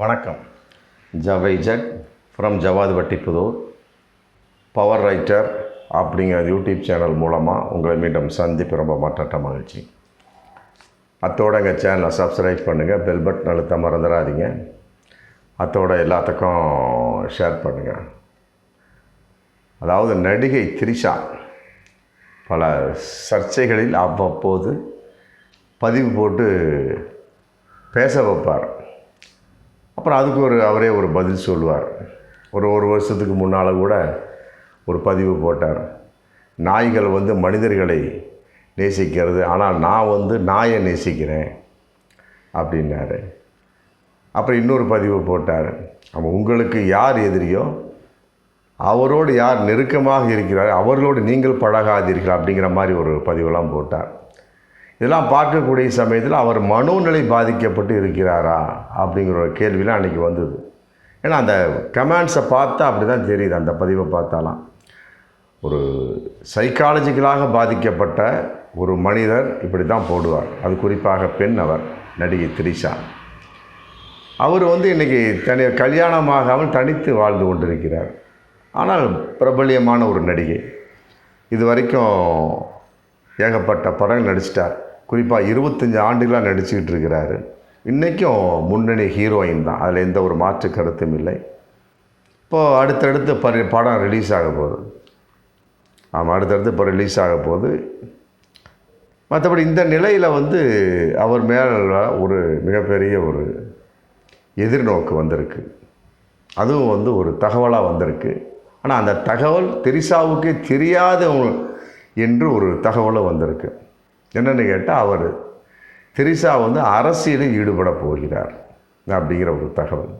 வணக்கம். ஜவைஜக் from Jawad Vattipudur power writer அப்படிங்கிற YouTube channel மூலமாக உங்களை மீண்டும் சந்திப்பு ரொம்ப மற்ற மகிழ்ச்சி. அத்தோட எங்கள் சேனலை சப்ஸ்கிரைப் பண்ணுங்கள் பெல் பட்டன் அழுத்த மறந்துடாதீங்க. அத்தோட எல்லாத்துக்கும் ஷேர் பண்ணுங்கள் அதாவது நடிகை திரிஷா பல சர்ச்சைகளில் அவ்வப்போது பதிவு போட்டு பேச வைப்பார். அப்புறம் அதுக்கு ஒரு அவரே ஒரு பதில் சொல்லுவார். ஒரு ஒரு வருஷத்துக்கு முன்னால் கூட ஒரு பதிவு போட்டார். நாய்கள் வந்து மனிதர்களை நேசிக்கிறது ஆனால் நான் வந்து நாயை நேசிக்கிறேன் அப்படின்னாரு. அப்புறம் இன்னொரு பதிவு போட்டார். அவன் உங்களுக்கு யார் எதிரியோ அவரோடு யார் நெருக்கமாக இருக்கிறார் அவர்களோடு நீங்கள் பழகாதீர்கள் அப்படிங்கிற மாதிரி ஒரு பதிவெல்லாம் போட்டார். இதெல்லாம் பார்க்கக்கூடிய சமயத்தில் அவர் மனோநிலை பாதிக்கப்பட்டு இருக்கிறாரா அப்படிங்கிற ஒரு கேள்விலாம் அன்றைக்கி வந்தது. ஏன்னா அந்த கமெண்ட்ஸை பார்த்தா அப்படி தான் தெரியுது அந்த பதிவை பார்த்தாலாம். ஒரு சைக்காலஜிக்கலாக பாதிக்கப்பட்ட ஒரு மனிதர் இப்படி தான் போடுவார். அது குறிப்பாக பெண் அவர் நடிகை திரிஷா. அவர் வந்து இன்றைக்கி தனி கல்யாணமாகாமல் தனித்து வாழ்ந்து கொண்டிருக்கிறார். ஆனால் பிரபல்யமான ஒரு நடிகை. இது வரைக்கும் ஏகப்பட்ட படங்கள் நடிச்சிட்டார். குறிப்பாக இருபத்தஞ்சி ஆண்டுகளாக நடிச்சுக்கிட்டு இருக்கிறாரு. இன்றைக்கும் முன்னணி ஹீரோயின் தான். அதில் எந்த ஒரு மாற்று கருத்தும் இல்லை. இப்போது அடுத்தடுத்து பரி படம் ரிலீஸ் ஆக போகுது. ஆமாம் அடுத்தடுத்து இப்போ ரிலீஸ் ஆக போகுது. மற்றபடி இந்த நிலையில் வந்து அவர் மேலே ஒரு மிகப்பெரிய ஒரு எதிர்நோக்கு வந்திருக்கு. அதுவும் வந்து ஒரு தகவலாக வந்திருக்கு. ஆனால் அந்த தகவல் தெரிசாவுக்கே தெரியாத என்று ஒரு தகவலும் வந்திருக்கு. என்னென்னு கேட்டால் அவர் திரிசா வந்து அரசியலில் ஈடுபட போகிறார் அப்படிங்கிற ஒரு தகவல்.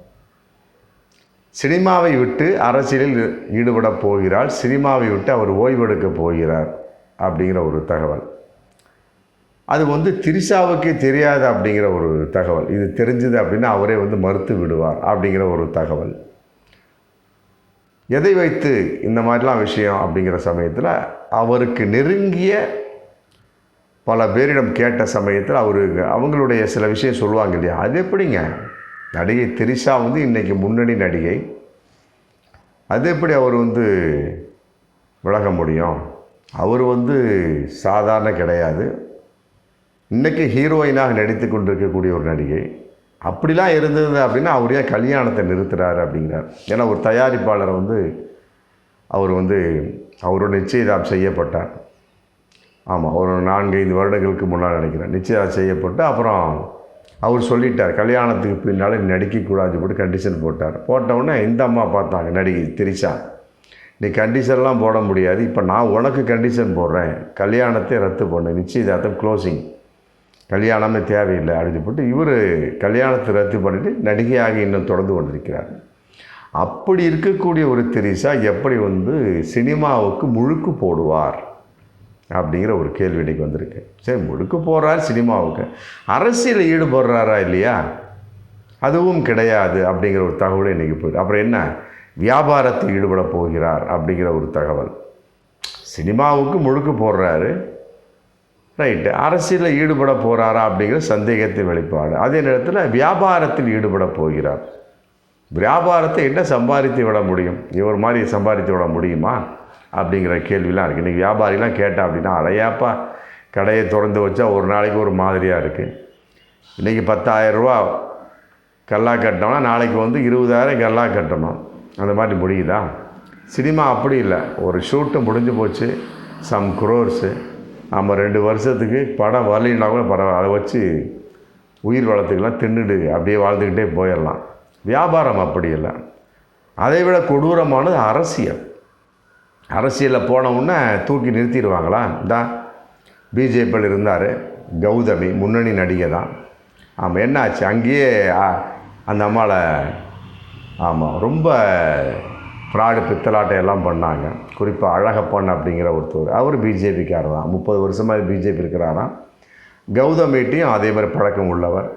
சினிமாவை விட்டு அரசியலில் ஈடுபட போகிறார் சினிமாவை விட்டு அவர் ஓய்வெடுக்க போகிறார் அப்படிங்கிற ஒரு தகவல். அது வந்து திரிஷாவுக்கே தெரியாது அப்படிங்கிற ஒரு தகவல். இது தெரிஞ்சது அப்படின்னா அவரே வந்து மறுத்து விடுவார் அப்படிங்கிற ஒரு தகவல். எதை வைத்து இந்த மாதிரிலாம் விஷயம் அப்படிங்கிற சமயத்தில் அவருக்கு நெருங்கிய பல பேரிடம் கேட்ட சமயத்தில் அவரு அவங்களுடைய சில விஷயம் சொல்லுவாங்க இல்லையா? அது எப்படிங்க? நடிகை திரிஷா வந்து இன்றைக்கி முன்னணி நடிகை. அது எப்படி அவர் வந்து விலக முடியும்? அவர் வந்து சாதாரண கிடையாது. இன்றைக்கி ஹீரோயினாக நடித்து கொண்டிருக்கக்கூடிய ஒரு நடிகை. அப்படிலாம் இருந்தது அப்படின்னா அவர் ஏன் கல்யாணத்தை நிறுத்துகிறாரு அப்படிங்கிறார். ஏன்னா ஒரு தயாரிப்பாளர் வந்து அவர் வந்து அவரோட நிச்சயதாம் செய்யப்பட்டார். ஆமாம் ஒரு நான்கு ஐந்து வருடங்களுக்கு முன்னால் நினைக்கிறேன். நிச்சயம் செய்யப்பட்டு அப்புறம் அவர் சொல்லிட்டார் கல்யாணத்துக்கு பின்னால் நடிக்கக்கூடாது போட்டு கண்டிஷன் போட்டார். போட்டவுடனே இந்த அம்மா பார்த்தாங்க நடிகை திரிஷா நீ கண்டிஷன்லாம் போட முடியாது. இப்போ நான் உனக்கு கண்டிஷன் போடுறேன். கல்யாணத்தை ரத்து பண்ணு. நிச்சயதார்த்தம் க்ளோசிங் கல்யாணமே தேவையில்லை அப்படின்னு போட்டு இவர் கல்யாணத்தை ரத்து பண்ணிவிட்டு நடிகையாக இன்னும் தொடர்ந்து கொண்டிருக்கிறார். அப்படி இருக்கக்கூடிய ஒரு திரிஷா எப்படி வந்து சினிமாவுக்கு முழுக்கு போடுவார்? அப்படிங்கிற ஒரு கேள்வி இன்னைக்கு வந்திருக்கு. சரி முழுக்க போகிறார் சினிமாவுக்கு. அரசியலில் ஈடுபடுறாரா இல்லையா? அதுவும் கிடையாது அப்படிங்கிற ஒரு தகவல் இன்றைக்கி போயிடு அப்புறம் என்ன? வியாபாரத்தில் ஈடுபட போகிறார் அப்படிங்கிற ஒரு தகவல். சினிமாவுக்கு முழுக்க போடுறாரு. ரைட்டு அரசியலில் ஈடுபட போகிறாரா அப்படிங்கிற சந்தேகத்தின் வெளிப்பாடு. அதே நேரத்தில் வியாபாரத்தில் ஈடுபட போகிறார். வியாபாரத்தை என்ன சம்பாதித்து விட முடியும்? இவர் மாதிரி சம்பாதித்து விட முடியுமா? அப்படிங்கிற கேள்விலாம் இருக்குது இன்றைக்கி வியாபாரிலாம் கேட்டால் அப்படின்னா அடையாப்பா கடையை திறந்து வச்சா ஒரு நாளைக்கு ஒரு மாதிரியாக இருக்குது இன்றைக்கி பத்தாயிரரூபா கல்லா கட்டினோம்னா நாளைக்கு வந்து இருபதாயிரம் கல்லா கட்டணும். அந்த மாதிரி முடியுதா? சினிமா அப்படி இல்லை. ஒரு ஷூட்டு முடிஞ்சு போச்சு. சம் குரோர்ஸு. நம்ம ரெண்டு வருஷத்துக்கு படம் வரலைன்னா கூட பரவாயில்ல. அதை வச்சு உயிர் வளத்துக்கெல்லாம் தின்னுடு அப்படியே வாழ்ந்துக்கிட்டே போயிடலாம். வியாபாரம் அப்படி இல்லை. அதை விட கொடூரமானது அரசியல். அரசியலில் போனவுடனே தூக்கி நிறுத்திடுவாங்களா? தான் பிஜேபியில் இருந்தார் கௌதமி முன்னணி நடிகை தான். ஆமாம் என்னாச்சு? அங்கேயே அந்த அம்மாவை ஆமாம் ரொம்ப ஃப்ராடு பித்தலாட்டம் எல்லாம் பண்ணாங்க. குறிப்பாக அழகப்பன் அப்படிங்கிற ஒருத்தர் அவர் பிஜேபிக்காரர் தான். முப்பது வருஷமாக பிஜேபி இருக்கிறாராம். கௌதமிட்டையும் அதே மாதிரி பழக்கம் உள்ளவர்.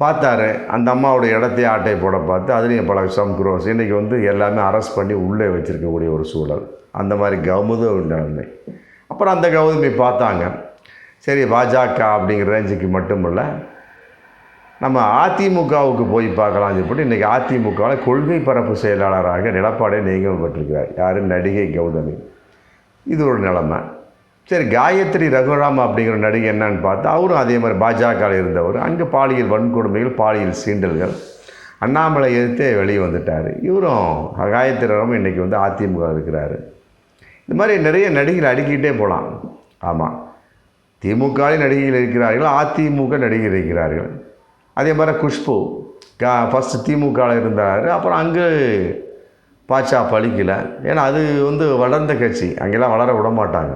பார்த்தாரு அந்த அம்மாவோட இடத்தையே ஆட்டை போட பார்த்து அதுலேயும் பல சம் குரோஸ் இன்றைக்கி வந்து எல்லாமே அரெஸ்ட் பண்ணி உள்ளே வச்சுருக்கக்கூடிய ஒரு சூழல். அந்த மாதிரி கௌமுதம் நிலைமை அப்புறம் அந்த கௌதமி பார்த்தாங்க. சரி பாஜக அப்படிங்கிற ரேஞ்சுக்கு மட்டும் இல்லை நம்ம அதிமுகவுக்கு போய் பார்க்கலாம்னு சொல்லிட்டு இன்றைக்கி அதிமுகவில் கொள்கை பரப்பு செயலாளராக நிலப்பாடே நியமிக்கப்பட்டிருக்கிறார் யார்? நடிகை கௌதமி. இது ஒரு நிலைமை. சரி காயத்ரி ரகுராம் அப்படிங்கிற நடிகை என்னன்னு பார்த்தா அவரும் அதே மாதிரி பாஜகவில் இருந்தவர். அங்கே பாலியல் வன்கொடுமைகள் பாலியல் சீண்டல்கள் அண்ணாமலை எதிர்த்தே வெளியே வந்துட்டார். இவரும் காயத்ரி ரகுராம் இன்றைக்கி வந்து அதிமுக இருக்கிறார். இந்த மாதிரி நிறைய நடிகர் அடுக்கிட்டே போகலாம். ஆமாம் திமுகவில் நடிகைகள் இருக்கிறார்கள் அதிமுக நடிகைகள் இருக்கிறார்கள். அதே மாதிரி குஷ்பு கா ஃபஸ்ட்டு திமுகவில் இருந்தார் அப்புறம் அங்கே பாச்சா பழிக்கலை. ஏன்னா அது வந்து வளர்ந்த கட்சி. அங்கெல்லாம் வளர விட மாட்டாங்க.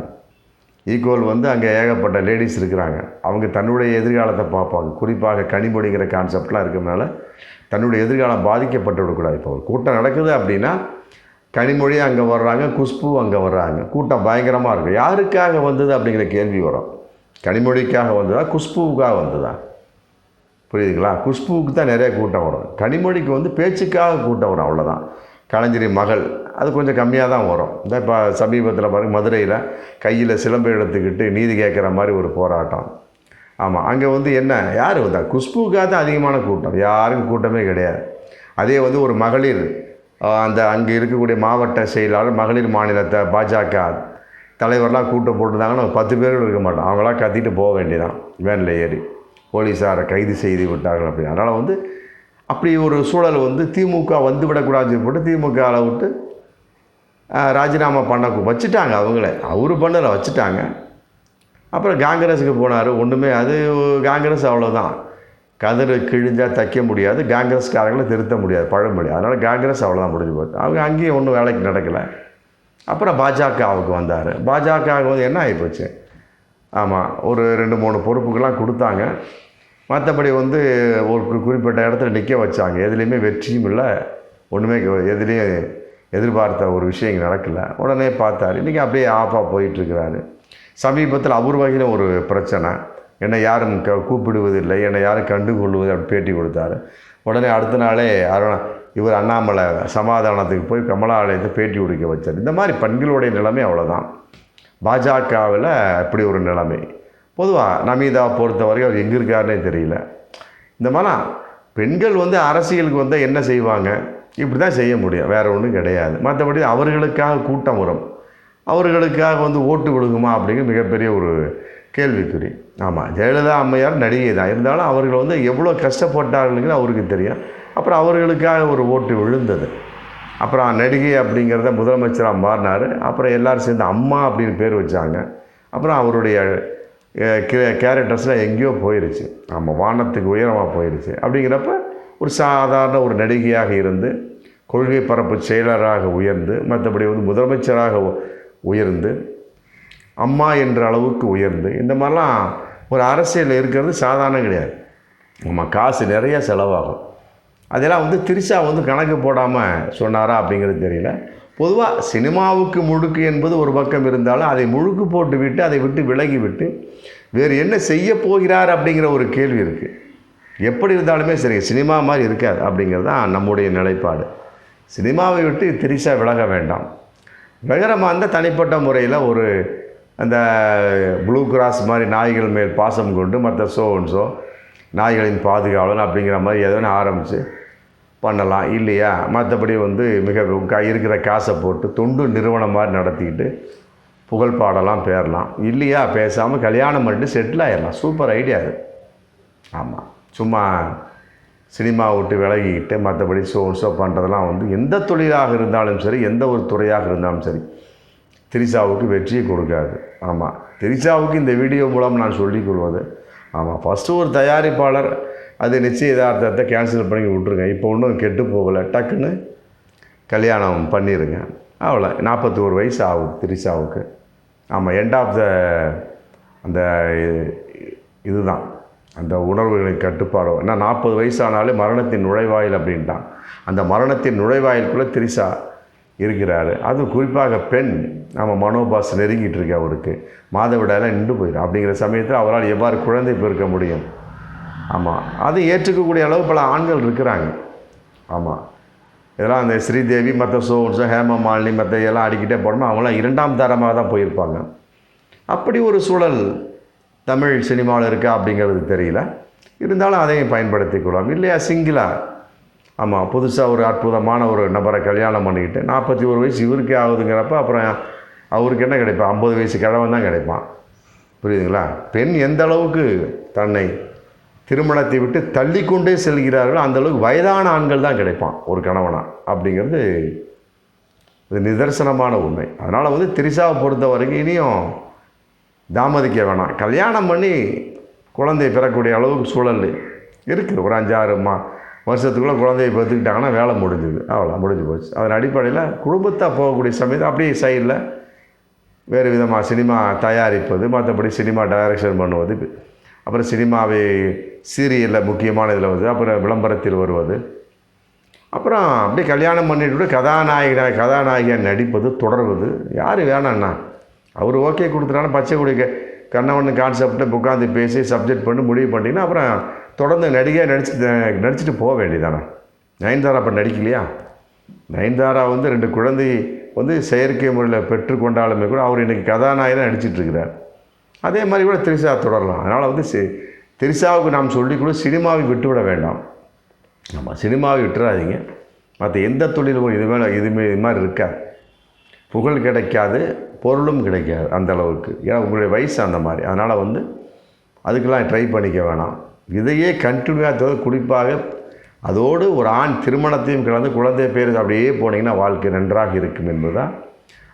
ஈக்குவல் வந்து அங்கே ஏகப்பட்ட லேடிஸ் இருக்கிறாங்க. அவங்க தன்னுடைய எதிர்காலத்தை பார்ப்பாங்க. குறிப்பாக கனிமொழிங்கிற கான்செப்ட்லாம் இருக்கிறதுனால தன்னுடைய எதிர்காலம் பாதிக்கப்பட்டு விடக்கூடாது. இப்போ ஒரு கூட்டம் நடக்குது அப்படின்னா கனிமொழி அங்கே வர்றாங்க குஷ்பு அங்கே வர்றாங்க. கூட்டம் பயங்கரமாக இருக்கும் யாருக்காக வந்தது அப்படிங்கிற கேள்வி வரும். கனிமொழிக்காக வந்ததா குஷ்புவுக்காக வந்ததா? புரியுதுங்களா? குஷ்புவுக்கு தான் நிறைய கூட்டம் வரும். கனிமொழிக்கு வந்து பேச்சுக்காக கூட்டம் வரும் அவ்வளோதான் கலைஞரி மகள் அது கொஞ்சம் கம்மியாக தான் வரும். இந்த இப்போ சமீபத்தில் பாருங்கள் மதுரையில் கையில் சிலம்பு எடுத்துக்கிட்டு நீதி கேட்குற மாதிரி ஒரு போராட்டம். ஆமாம் அங்கே வந்து என்ன? யார் வந்தா? குஷ்புக்காக தான் அதிகமான கூட்டம். யாருக்கும் கூட்டமே கிடையாது. அதே வந்து ஒரு மகளிர் அந்த அங்கே இருக்கக்கூடிய மாவட்ட செயலாளர் மகளிர் மாநிலத்தை பாஜக தலைவர்லாம் கூட்டம் போட்டிருந்தாங்கன்னா பத்து பேர்கள் இருக்க மாட்டோம். அவங்களாம் கத்திட்டு போக வேண்டியதான் வேனில் ஏறி போலீஸாரை கைது செய்து விட்டார்கள் அப்படின்னு. அதனால் வந்து அப்படி ஒரு சூழல் வந்து திமுக வந்து விடக்கூடாதுன்னு போட்டு திமுகவில் விட்டு ராஜினாமா பண்ண வச்சுட்டாங்க அவங்களே. அவரு பண்ணல வச்சுட்டாங்க. அப்புறம் காங்கிரஸுக்கு போனார். ஒன்றுமே அது காங்கிரஸ் அவ்வளோதான் கதிர் கிழிஞ்சால் தைக்க முடியாது. காங்கிரஸ்காரங்களை திருத்த முடியாது பழமொழி அதனால் காங்கிரஸ் அவ்வளோதான் முடிஞ்சு போச்சு. அவங்க அங்கேயும் ஒன்றும் வேலைக்கு நடக்கலை. அப்புறம் பாஜகவுக்கு வந்தார். பாஜகவுக்கு வந்து என்ன ஆகிப்போச்சு ஆமாம் ஒரு ரெண்டு மூணு பொறுப்புக்கெல்லாம் கொடுத்தாங்க. மற்றபடி வந்து ஒரு குறிப்பிட்ட இடத்துல நிற்க வச்சாங்க. எதுலேயுமே வெற்றியும் இல்லை. ஒன்றுமே எதுலேயும் எதிர்பார்த்த ஒரு விஷயம் நடக்கலை. உடனே பார்த்தாரு. இன்றைக்கி அப்படியே ஆஃபாக போயிட்டுருக்கிறாரு. சமீபத்தில் அவர் வகையில் ஒரு பிரச்சனை. என்னை யாரும் க கூப்பிடுவதில்லை. என்னை யாரும் கண்டுகொள்வது அப்படி பேட்டி கொடுத்தாரு. உடனே அடுத்த நாளே அருணா இவர் அண்ணாமலை சமாதானத்துக்கு போய் கமலாலயத்தை பேட்டி கொடுக்க வச்சார். இந்த மாதிரி பெண்களுடைய நிலைமை அவ்வளோதான் பாஜகவில் இப்படி ஒரு நிலைமை. பொதுவாக நமிதா பொறுத்த வரைக்கும் அவர் எங்கே இருக்காருன்னே தெரியல. இந்த மாதிரிலாம் பெண்கள் வந்து அரசியலுக்கு வந்தால் என்ன செய்வாங்க? இப்படி தான் செய்ய முடியும். வேறு ஒன்றும் கிடையாது. மற்றபடி அவர்களுக்காக கூட்டம் வரும். அவர்களுக்காக வந்து ஓட்டு விழுகுமா அப்படிங்கிற மிகப்பெரிய ஒரு கேள்விக்குறி. ஆமாம் ஜெயலலிதா அம்மையார் நடிகை தான். இருந்தாலும் அவர்கள் வந்து எவ்வளோ கஷ்டப்பட்டார்களுங்கிறது அவருக்கு தெரியும். அப்புறம் அவர்களுக்காக ஒரு ஓட்டு விழுந்தது. அப்புறம் நடிகை அப்படிங்கிறத முதலமைச்சராக மாறினார். அப்புறம் எல்லோரும் சேர்ந்து அம்மா அப்படின்னு பேர் வச்சாங்க. அப்புறம் அவருடைய கேரக்டர்ஸ்லாம் எங்கேயோ போயிருச்சு. ஆமாம் வானத்துக்கு உயரமாக போயிருச்சு. அப்படிங்கிறப்ப ஒரு சாதாரண ஒரு நடிகையாக இருந்து கொள்கை பரப்பு செயலராக உயர்ந்து மற்றபடி வந்து முதலமைச்சராக உயர்ந்து அம்மா என்ற அளவுக்கு உயர்ந்து இந்த மாதிரிலாம் ஒரு அரசியல் இருக்கிறது சாதாரணம் கிடையாது. நம்ம காசு நிறைய செலவாகும். அதெல்லாம் வந்து திரிசா வந்து கணக்கு போடாமல் சொன்னாரா அப்படிங்கிறது தெரியல. பொதுவாக சினிமாவுக்கு முழுக்கு என்பது ஒரு பக்கம் இருந்தாலும் அதை முழுக்கு போட்டு விட்டு அதை விட்டு விலகி விட்டு வேறு என்ன செய்ய போகிறார் அப்படிங்கிற ஒரு கேள்வி இருக்குது எப்படி இருந்தாலுமே சரி சினிமா மாதிரி இருக்காது அப்படிங்கிறது தான் நம்முடைய நிலைப்பாடு. சினிமாவை விட்டு திரிஷா விலக வேண்டாம். விலகிறமா இருந்தால் தனிப்பட்ட முறையில் ஒரு அந்த ப்ளூ கிராஸ் மாதிரி நாய்கள் மேல் பாசம் கொண்டு மற்ற ஷோ அண்ட் ஷோ நாய்களின் பாதுகாவலன் அப்படிங்கிற மாதிரி எதனா ஆரம்பித்து பண்ணலாம் இல்லையா? மற்றபடி வந்து மிக க- இருக்கிற காசை போட்டு தொண்டு நிறுவனம் மாதிரி நடத்திக்கிட்டு புகழ் பாடலாம் பேரலாம். இல்லையா? பேசாமல் கல்யாணம் பண்ணிட்டு செட்டில் ஆயிடலாம் சூப்பர் ஐடியா அது. ஆமாம் சும்மா சினிமா விட்டு விலகிக்கிட்டு மற்றபடி ஷோ ஷோ பண்ணுறதெல்லாம் வந்து எந்த தொழிலாக இருந்தாலும் சரி எந்த ஒரு துறையாக இருந்தாலும் சரி திரிஷாவுக்கு வெற்றியை கொடுக்காது. ஆமாம் திரிசாவுக்கு இந்த வீடியோ மூலம் நான் சொல்லிக் கொள்வது ஆமாம் ஃபஸ்ட்டு ஒரு தயாரிப்பாளர் அது நிச்சயதார்த்தத்தை கேன்சல் பண்ணி விட்ருங்க இப்போ ஒன்றும் கெட்டு போகலை. டக்குன்னு கல்யாணம் பண்ணிடுங்க அவ்வளோ நாற்பத்தோரு வயசு ஆகுது திரிசாவுக்கு ஆமாம் எண்ட் ஆஃப் த அந்த இதுதான். அந்த உணர்வுகளின் கட்டுப்பாடு. ஏன்னா நாற்பது வயசானாலே மரணத்தின் நுழைவாயில் அப்படின்ட்டான். அந்த மரணத்தின் நுழைவாயிலுக்குள்ளே திரிசா இருக்கிறார். அது குறிப்பாக பெண். நம்ம மனோபாஸ் நெருங்கிட்டு இருக்கு அவருக்கு. மாதவிடாயெல்லாம் நின்று போயிடும் அப்படிங்கிற சமயத்தில் அவரால் எவ்வாறு குழந்தை பிறக்க முடியும்? ஆமாம் அது ஏற்றுக்கக்கூடிய அளவு பல ஆண்கள் இருக்கிறாங்க. ஆமாம் இதெல்லாம் அந்த ஸ்ரீதேவி மற்ற சோன்ஸோ ஹேம மாலினி மற்ற எல்லாம் அடிக்கிட்டே போடணும் அவங்களாம் இரண்டாம் தரமாக தான் போயிருப்பாங்க. அப்படி ஒரு சூழல் தமிழ் சினிமாவில் இருக்கா அப்படிங்கிறது தெரியல. இருந்தாலும் அதையும் பயன்படுத்திக்கொள்ளலாம். இல்லையா சிங்கிளாக ஆமாம் புதுசாக ஒரு அற்புதமான ஒரு நபரை கல்யாணம் பண்ணிக்கிட்டு நாற்பத்தி ஒரு வயசு இவருக்கே ஆகுதுங்கிறப்ப அப்புறம் அவருக்கு என்ன கிடைப்பான் ஐம்பது வயசு கிழவன் தான் கிடைப்பான். புரியுதுங்களா? பெண் எந்த அளவுக்கு தன்னை திருமணத்தை விட்டு தள்ளிக்கொண்டே செல்கிறார்களோ அந்த அளவுக்கு வயதான ஆண்கள் தான் கிடைப்பான் ஒரு கணவனா. அப்படிங்கிறது இது நிதர்சனமான உண்மை. அதனால் வந்து திரிசாவை பொறுத்த வரைக்கும் இனியும் தாமதிக்க வேணாம். கல்யாணம் பண்ணி குழந்தை பெறக்கூடிய அளவுக்கு சூழல் இருக்குது. ஒரு அஞ்சாறு மா வருஷத்துக்குள்ளே குழந்தையை பெற்றுக்கிட்டாங்கன்னா வேலை முடிஞ்சுது. அவ்வளோ முடிஞ்சு போச்சு. அதன் அடிப்படையில் குடும்பத்தை போகக்கூடிய சமயத்தில் அப்படியே சைடில் வேறு விதமாக சினிமா தயாரிப்பது மற்றபடி சினிமா டைரக்ஷன் பண்ணுவது அப்புறம் சினிமாவை சீரியலில் முக்கியமான இதில் வருது அப்புறம் விளம்பரத்தில் வருவது. அப்புறம் அப்படியே கல்யாணம் பண்ணிட்டு கதாநாயகனாக கதாநாயகியாக நடிப்பது தொடர்வது. யார் வேணாண்ணா அவர் ஓகே கொடுத்துட்டாலும் பச்சை குடிக்க. கண்ணவன் கான்செப்டை உட்காந்து பேசி சப்ஜெக்ட் பண்ணி முடிவு பண்ணிட்டீங்கன்னா அப்புறம் தொடர்ந்து நடிகையாக நடிச்சு நடிச்சுட்டு போக வேண்டியதானே நயன்தாரா அப்போ நடிக்கலையா? நயன்தாரா வந்து ரெண்டு குழந்தை வந்து செயற்கை முறையில் பெற்றுக்கொண்டாலுமே கூட அவர் இன்றைக்கி கதாநாயகனாக நடிச்சிட்ருக்கிறார் அதே மாதிரி கூட திரிசா தொடரலாம். அதனால் வந்து சி திரிசாவுக்கு நாம் சொல்லி கூட சினிமாவை விட்டுவிட வேண்டாம். ஆமாம் சினிமாவை விட்டுறாதீங்க. மற்ற எந்த தொழிலும் இது மேலே இதுமே இது மாதிரி இருக்காது புகழ் கிடைக்காது பொருளும் கிடைக்காது அந்த அளவுக்கு. ஏன்னா உங்களுடைய வயசு அந்த மாதிரி. அதனால் வந்து அதுக்கெல்லாம் ட்ரை பண்ணிக்க வேணாம். இதையே கண்டினியூவாக குறிப்பாக அதோடு ஒரு ஆண் திருமணத்தையும் கலந்து குழந்தை பேர் அப்படியே போனீங்கன்னா வாழ்க்கை நன்றாக இருக்கும் என்பதுதான்.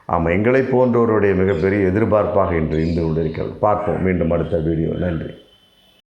ஆமாம் எங்களை போன்றவருடைய மிகப்பெரிய எதிர்பார்ப்பாக இன்று இருந்து கொண்டிருக்கிறது. பார்ப்போம். மீண்டும் அடுத்த வீடியோ. நன்றி.